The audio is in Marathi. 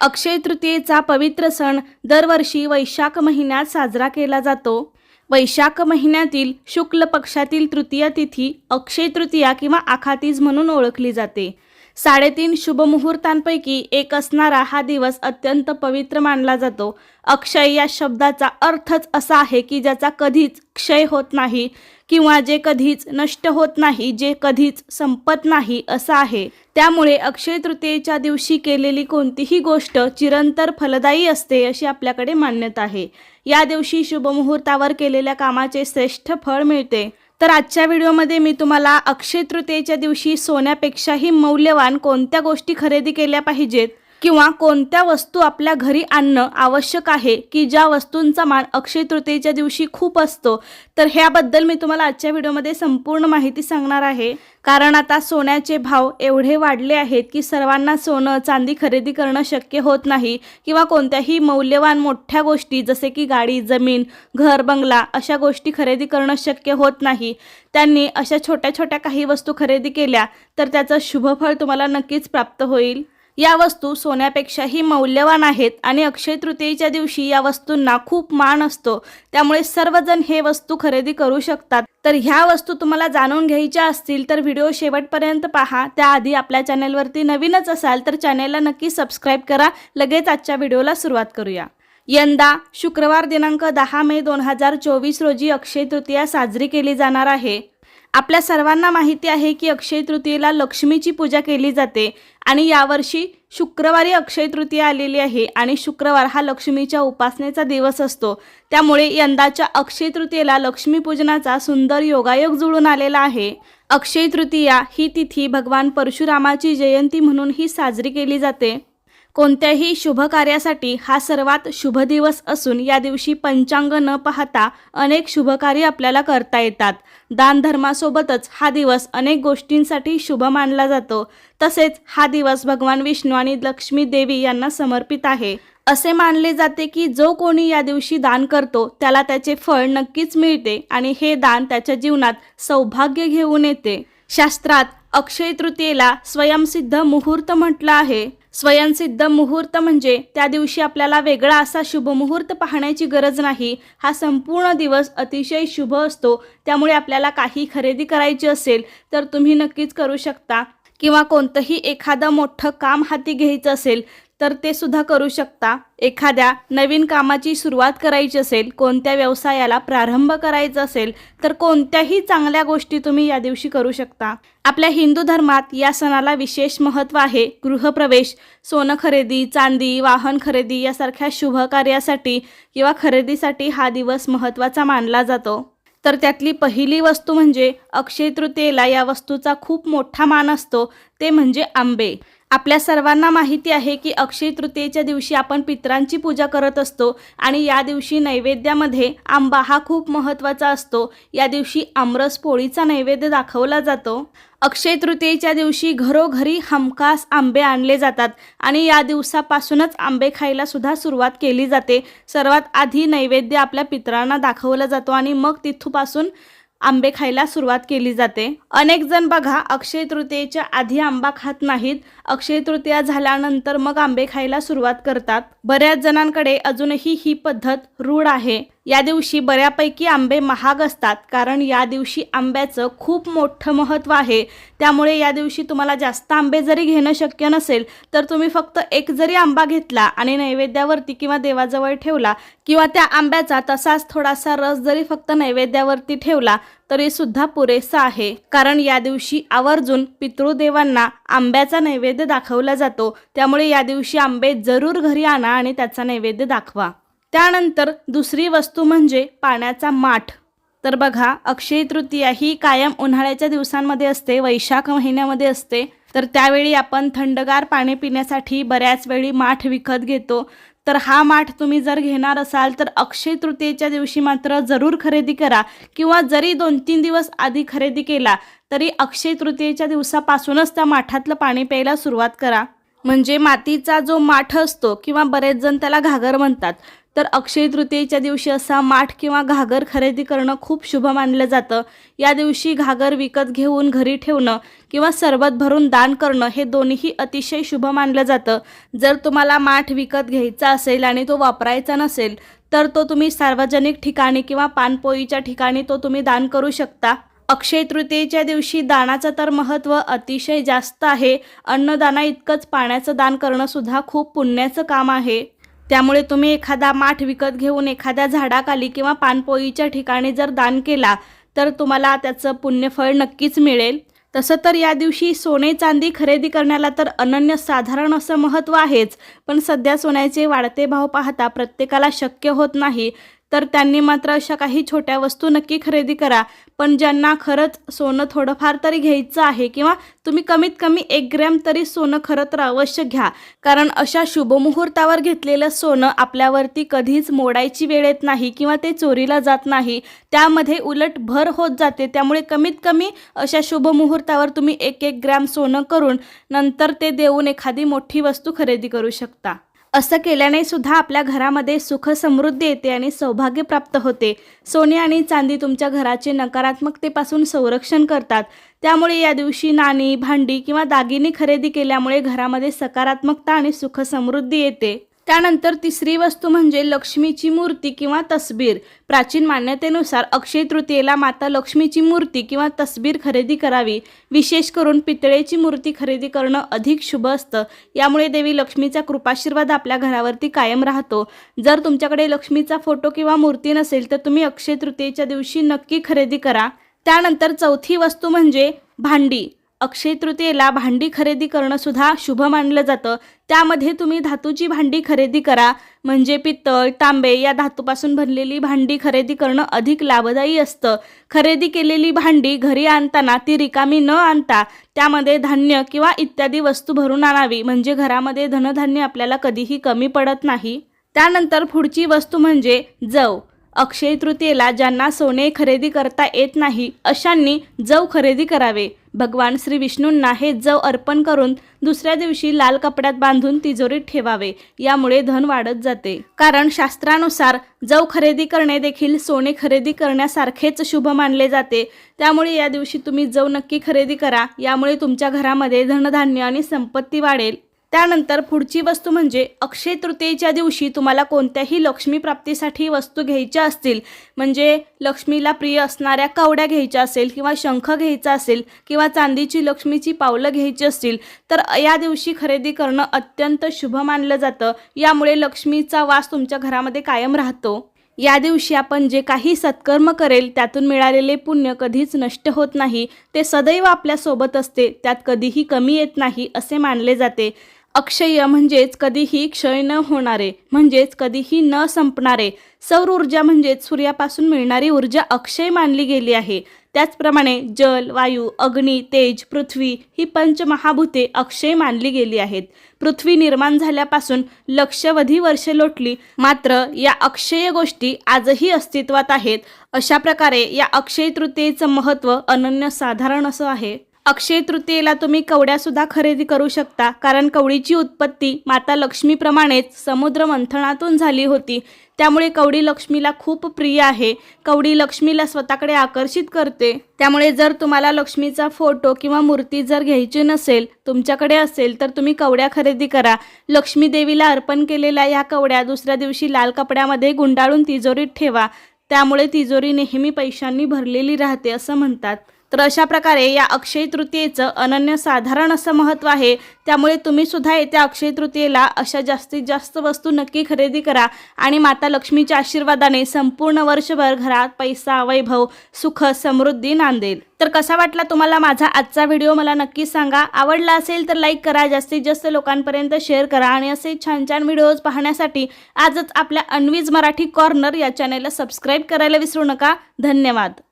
अक्षय तृतीयेचा पवित्र सण दरवर्षी वैशाख महिन्यात साजरा केला जातो. वैशाख महिन्यातील शुक्ल पक्षातील तृतीय तिथी अक्षय तृतीया किंवा आखातीज म्हणून ओळखली जाते. साडेतीन शुभमुहूर्तांपैकी एक असणारा हा दिवस अत्यंत पवित्र मानला जातो. अक्षय या शब्दाचा अर्थच असा आहे की ज्याचा कधीच क्षय होत नाही किंवा जे कधीच नष्ट होत नाही जे कधीच संपत नाही असं आहे. त्यामुळे अक्षय तृतीयेच्या दिवशी केलेली कोणतीही गोष्ट चिरंतर फलदायी असते अशी आपल्याकडे मान्यता आहे. या दिवशी शुभमुहूर्तावर केलेल्या कामाचे श्रेष्ठ फळ मिळते. तर आजच्या व्हिडिओमध्ये मी तुम्हाला अक्षय तृतीयेच्या दिवशी सोन्यापेक्षाही मौल्यवान कोणत्या गोष्टी खरेदी केल्या पाहिजेत किंवा कोणत्या वस्तू आपल्या घरी आणणं आवश्यक आहे की ज्या वस्तूंचा मान अक्षय तृतीयेच्या दिवशी खूप असतो? तर ह्याबद्दल मी तुम्हाला आजच्या व्हिडिओमध्ये संपूर्ण माहिती सांगणार आहे. कारण आता सोन्याचे भाव एवढे वाढले आहेत की सर्वांना सोनं चांदी खरेदी करणं शक्य होत नाही किंवा कोणत्याही मौल्यवान मोठ्या गोष्टी जसे की गाडी जमीन घर बंगला अशा गोष्टी खरेदी करणं शक्य होत नाही. त्यांनी अशा छोट्या छोट्या काही वस्तू खरेदी केल्या तर त्याचं शुभफळ तुम्हाला नक्कीच प्राप्त होईल. या वस्तू सोन्यापेक्षाही मौल्यवान आहेत आणि अक्षय तृतीयेच्या दिवशी या वस्तूंना खूप मान असतो. त्यामुळे सर्वजण हे वस्तू खरेदी करू शकतात. तर ह्या वस्तू तुम्हाला जाणून घ्यायच्या असतील तर व्हिडिओ शेवटपर्यंत पहा. त्याआधी आपल्या चॅनेलवरती नवीनच असाल तर चॅनेलला नक्की सबस्क्राईब करा. लगेच आजच्या व्हिडिओला सुरुवात करूया. यंदा शुक्रवार दिनांक दहा मे दोन हजार चोवीस रोजी अक्षय तृतीया साजरी केली जाणार आहे. आपल्या सर्वांना माहिती आहे की अक्षय तृतीयेला लक्ष्मीची पूजा केली जाते आणि यावर्षी शुक्रवारी अक्षय तृतीया आलेली आहे आणि शुक्रवार हा लक्ष्मीच्या उपासनेचा दिवस असतो. त्यामुळे यंदाच्या अक्षय तृतीयेला लक्ष्मीपूजनाचा सुंदर योगायोग जुळून आलेला आहे. अक्षय तृतीया ही तिथी भगवान परशुरामाची जयंती म्हणूनही साजरी केली जाते. कोणत्याही शुभ कार्यासाठी हा सर्वात शुभ दिवस असून या दिवशी पंचांग न पाहता अनेक शुभकार्य आपल्याला करता येतात. दानधर्मासोबतच हा दिवस अनेक गोष्टींसाठी शुभ मानला जातो. तसेच हा दिवस भगवान विष्णू आणि लक्ष्मी देवी यांना समर्पित आहे. असे मानले जाते की जो कोणी या दिवशी दान करतो त्याला त्याचे फळ नक्कीच मिळते आणि हे दान त्याच्या जीवनात सौभाग्य घेऊन येते. शास्त्रात अक्षय तृतीयेला स्वयंसिद्ध मुहूर्त म्हटलं आहे. स्वयंसिद्ध मुहूर्त म्हणजे त्या दिवशी आपल्याला वेगळा असा शुभ मुहूर्त पाहण्याची गरज नाही. हा संपूर्ण दिवस अतिशय शुभ असतो. त्यामुळे आपल्याला काही खरेदी करायची असेल तर तुम्ही नक्कीच करू शकता. किंवा कोणतंही एखादं मोठं काम हाती घ्यायचं असेल तर ते सुद्धा करू शकता. एखाद्या नवीन कामाची सुरुवात करायची असेल कोणत्या व्यवसायाला प्रारंभ करायचा असेल तर कोणत्याही चांगल्या गोष्टी तुम्ही या दिवशी करू शकता. आपल्या हिंदू धर्मात या सणाला विशेष महत्त्व आहे. गृहप्रवेश सोनं खरेदी चांदी वाहन खरेदी यासारख्या शुभ कार्यासाठी किंवा खरेदीसाठी हा दिवस महत्त्वाचा मानला जातो. तर त्यातली पहिली वस्तू म्हणजे अक्षय तृतीयेला या वस्तूचा खूप मोठा मान असतो. ते म्हणजे आंबे. आपल्या सर्वांना माहिती आहे की अक्षय तृतीयेच्या दिवशी आपण पितरांची पूजा करत असतो आणि या दिवशी नैवेद्यामध्ये आंबा हा खूप महत्त्वाचा असतो. या दिवशी आमरस पोळीचा नैवेद्य दाखवला जातो. अक्षय तृतीयेच्या दिवशी घरोघरी हमखास आंबे आणले जातात आणि या दिवसापासूनच आंबे खायला सुद्धा सुरुवात केली जाते. सर्वात आधी नैवेद्य आपल्या पितरांना दाखवला जातो आणि मग तिथूपासून आंबे खायला सुरुवात केली जाते. अनेक जण बघा अक्षय तृतीयेच्या आधी आंबा खात नाहीत. अक्षय तृतीया झाल्यानंतर मग आंबे खायला सुरुवात करतात. बऱ्याच जणांकडे अजूनही ही पद्धत रूढ आहे. या दिवशी बऱ्यापैकी आंबे महाग असतात कारण या दिवशी आंब्याचं खूप मोठं महत्त्व आहे. त्यामुळे या दिवशी तुम्हाला जास्त आंबे जरी घेणं शक्य नसेल तर तुम्ही फक्त एक जरी आंबा घेतला आणि नैवेद्यावरती किंवा देवाजवळ ठेवला किंवा त्या आंब्याचा तसाच थोडासा रस जरी फक्त नैवेद्यावरती ठेवला तरी सुद्धा पुरेसा आहे. कारण या दिवशी आवर्जून पितृदेवांना आंब्याचा नैवेद्य दाखवला जातो. त्यामुळे या दिवशी आंबे जरूर घरी आणा आणि त्याचा नैवेद्य दाखवा. त्यानंतर दुसरी वस्तू म्हणजे पाण्याचा माठ. तर बघा अक्षय तृतीया ही कायम उन्हाळ्याच्या दिवसांमध्ये असते वैशाख महिन्यामध्ये असते. तर त्यावेळी आपण थंडगार पाणी पिण्यासाठी बऱ्याच वेळी माठ विकत घेतो. तर हा माठ तुम्ही जर घेणार असाल तर अक्षय तृतीयेच्या दिवशी मात्र जरूर खरेदी करा किंवा जरी दोन तीन दिवस आधी खरेदी केला तरी अक्षय तृतीयेच्या दिवसापासूनच त्या माठातलं पाणी प्यायला सुरुवात करा. म्हणजे मातीचा जो माठ असतो किंवा बरेच जण त्याला घागर म्हणतात तर अक्षय तृतीयेच्या दिवशी असा माठ किंवा घागर खरेदी करणं खूप शुभ मानलं जातं. या दिवशी घागर विकत घेऊन घरी ठेवणं किंवा सरबत भरून दान करणं हे दोन्हीही अतिशय शुभ मानलं जातं. जर तुम्हाला माठ विकत घ्यायचा असेल आणि तो वापरायचा नसेल तर तो तुम्ही सार्वजनिक ठिकाणी किंवा पानपोईच्या ठिकाणी तो तुम्ही दान करू शकता. अक्षय तृतीयेच्या दिवशी दानाचं तर महत्त्व अतिशय जास्त आहे. अन्नदाना इतकंच पाण्याचं दान करणं सुद्धा खूप पुण्याचं काम आहे. त्यामुळे तुम्ही एखादा माठ विकत घेऊन एखाद्या झाडाखाली किंवा पानपोईच्या ठिकाणी जर दान केला तर तुम्हाला त्याचं पुण्यफळ नक्कीच मिळेल. तसं तर या दिवशी सोने चांदी खरेदी करण्याला तर अनन्य साधारण असं महत्त्व आहेच पण सध्या सोन्याचे वाढते भाव पाहता प्रत्येकाला शक्य होत नाही. तर त्यांनी मात्र अशा काही छोट्या वस्तू नक्की खरेदी करा. पण ज्यांना खरंच सोनं थोडंफार तरी घ्यायचं आहे किंवा तुम्ही कमीत कमी एक ग्रॅम तरी सोनं खरं तर अवश्य घ्या. कारण अशा शुभमुहूर्तावर घेतलेलं सोनं आपल्यावरती कधीच मोडायची वेळ येत नाही किंवा ते चोरीला जात नाही. त्यामध्ये उलट भर होत जाते. त्यामुळे कमीत कमी अशा शुभमुहूर्तावर तुम्ही एक एक ग्रॅम सोनं करून नंतर ते देऊन एखादी मोठी वस्तू खरेदी करू शकता. असं केल्याने सुद्धा आपल्या घरामध्ये सुख समृद्धी येते आणि सौभाग्य प्राप्त होते. सोने आणि चांदी तुमच्या घराचे नकारात्मकतेपासून संरक्षण करतात. त्यामुळे या दिवशी नाणी भांडी किंवा दागिने खरेदी केल्यामुळे घरामध्ये सकारात्मकता आणि सुख समृद्धी येते. त्यानंतर तिसरी वस्तू म्हणजे लक्ष्मीची मूर्ती किंवा तसबीर. प्राचीन मान्यतेनुसार अक्षय तृतीयेला माता लक्ष्मीची मूर्ती किंवा तसबीर खरेदी करावी. विशेष करून पितळेची मूर्ती खरेदी करणं अधिक शुभ असतं. यामुळे देवी लक्ष्मीचा कृपाशीर्वाद आपल्या घरावरती कायम राहतो. जर तुमच्याकडे लक्ष्मीचा फोटो किंवा मूर्ती नसेल तर तुम्ही अक्षय तृतीयेच्या दिवशी नक्की खरेदी करा. त्यानंतर चौथी वस्तू म्हणजे भांडी. अक्षय तृतीयेला भांडी खरेदी करणं सुद्धा शुभ मानलं जातं. त्यामध्ये तुम्ही धातूची भांडी खरेदी करा. म्हणजे पित्तळ तांबे या धातूपासून बनलेली भांडी खरेदी करणं अधिक लाभदायी असतं. खरेदी केलेली भांडी घरी आणताना ती रिकामी न आणता त्यामध्ये धान्य किंवा इत्यादी वस्तू भरून आणावी. म्हणजे घरामध्ये धनधान्य आपल्याला कधीही कमी पडत नाही. त्यानंतर पुढची वस्तू म्हणजे जव. अक्षय तृतीयेला ज्यांना सोने खरेदी करता येत नाही अशांनी जव खरेदी करावे. भगवान श्री विष्णूंना हे जव अर्पण करून दुसऱ्या दिवशी लाल कपड्यात बांधून तिजोरीत ठेवावे. यामुळे धन वाढत जाते. कारण शास्त्रानुसार जव खरेदी करणे देखील सोने खरेदी करण्यासारखेच शुभ मानले जाते. त्यामुळे या दिवशी तुम्ही जव नक्की खरेदी करा. यामुळे तुमच्या घरामध्ये धनधान्य आणि संपत्ती वाढेल. त्यानंतर पुढची वस्तू म्हणजे अक्षय तृतीयेच्या दिवशी तुम्हाला कोणत्याही लक्ष्मी प्राप्तीसाठी वस्तू घ्यायच्या असतील म्हणजे लक्ष्मीला प्रिय असणाऱ्या कवड्या घ्यायच्या असेल किंवा शंख घ्यायचा असेल किंवा चांदीची लक्ष्मीची पावलं घ्यायची असतील तर या दिवशी खरेदी करणं अत्यंत शुभ मानलं जातं. यामुळे लक्ष्मीचा वास तुमच्या घरामध्ये कायम राहतो. या दिवशी आपण जे काही सत्कर्म करेल त्यातून मिळालेले पुण्य कधीच नष्ट होत नाही. ते सदैव आपल्यासोबत असते त्यात कधीही कमी येत नाही असे मानले जाते. अक्षय म्हणजेच कधीही क्षय न होणारे म्हणजेच कधीही न संपणारे सौर ऊर्जा म्हणजेच सूर्यापासून मिळणारी ऊर्जा अक्षय मानली गेली आहे. त्याचप्रमाणे जल वायू अग्नी तेज पृथ्वी ही पंचमहाभूते अक्षय मानली गेली आहेत. पृथ्वी निर्माण झाल्यापासून लक्षवधी वर्षे लोटली मात्र या अक्षय गोष्टी आजही अस्तित्वात आहेत. अशा प्रकारे या अक्षय तृतीयेचं महत्त्व अनन्यसाधारण असं आहे. अक्षय तृतीयेला तुम्ही कवड्यासुद्धा खरेदी करू शकता कारण कवडीची उत्पत्ती माता लक्ष्मीप्रमाणेच समुद्र मंथनातून झाली होती. त्यामुळे कवडी लक्ष्मीला खूप प्रिय आहे. कवडी लक्ष्मीला स्वतःकडे आकर्षित करते. त्यामुळे जर तुम्हाला लक्ष्मीचा फोटो किंवा मूर्ती जर घ्यायची नसेल तुमच्याकडे असेल तर तुम्ही कवड्या खरेदी करा. लक्ष्मी देवीला अर्पण केलेल्या या कवड्या दुसऱ्या दिवशी लाल कपड्यामध्ये गुंडाळून तिजोरीत ठेवा. त्यामुळे तिजोरी नेहमी पैशांनी भरलेली राहते असं म्हणतात. तर अशा प्रकारे या अक्षय तृतीयेचं अनन्यसाधारण असं महत्त्व आहे. त्यामुळे तुम्ही सुद्धा येत्या अक्षय तृतीयेला अशा जास्तीत जास्त वस्तू नक्की खरेदी करा आणि माता लक्ष्मीच्या आशीर्वादाने संपूर्ण वर्षभर घरात पैसा वैभव सुख समृद्धी नांदेल. तर कसा वाटला तुम्हाला माझा आजचा व्हिडिओ? मला नक्की सांगा. आवडला असेल तर लाईक करा जास्तीत जास्त लोकांपर्यंत शेअर करा आणि असे छान छान व्हिडिओज पाहण्यासाठी आजच आपल्या अनवीज मराठी कॉर्नर या चॅनेलला सबस्क्राईब करायला विसरू नका. धन्यवाद.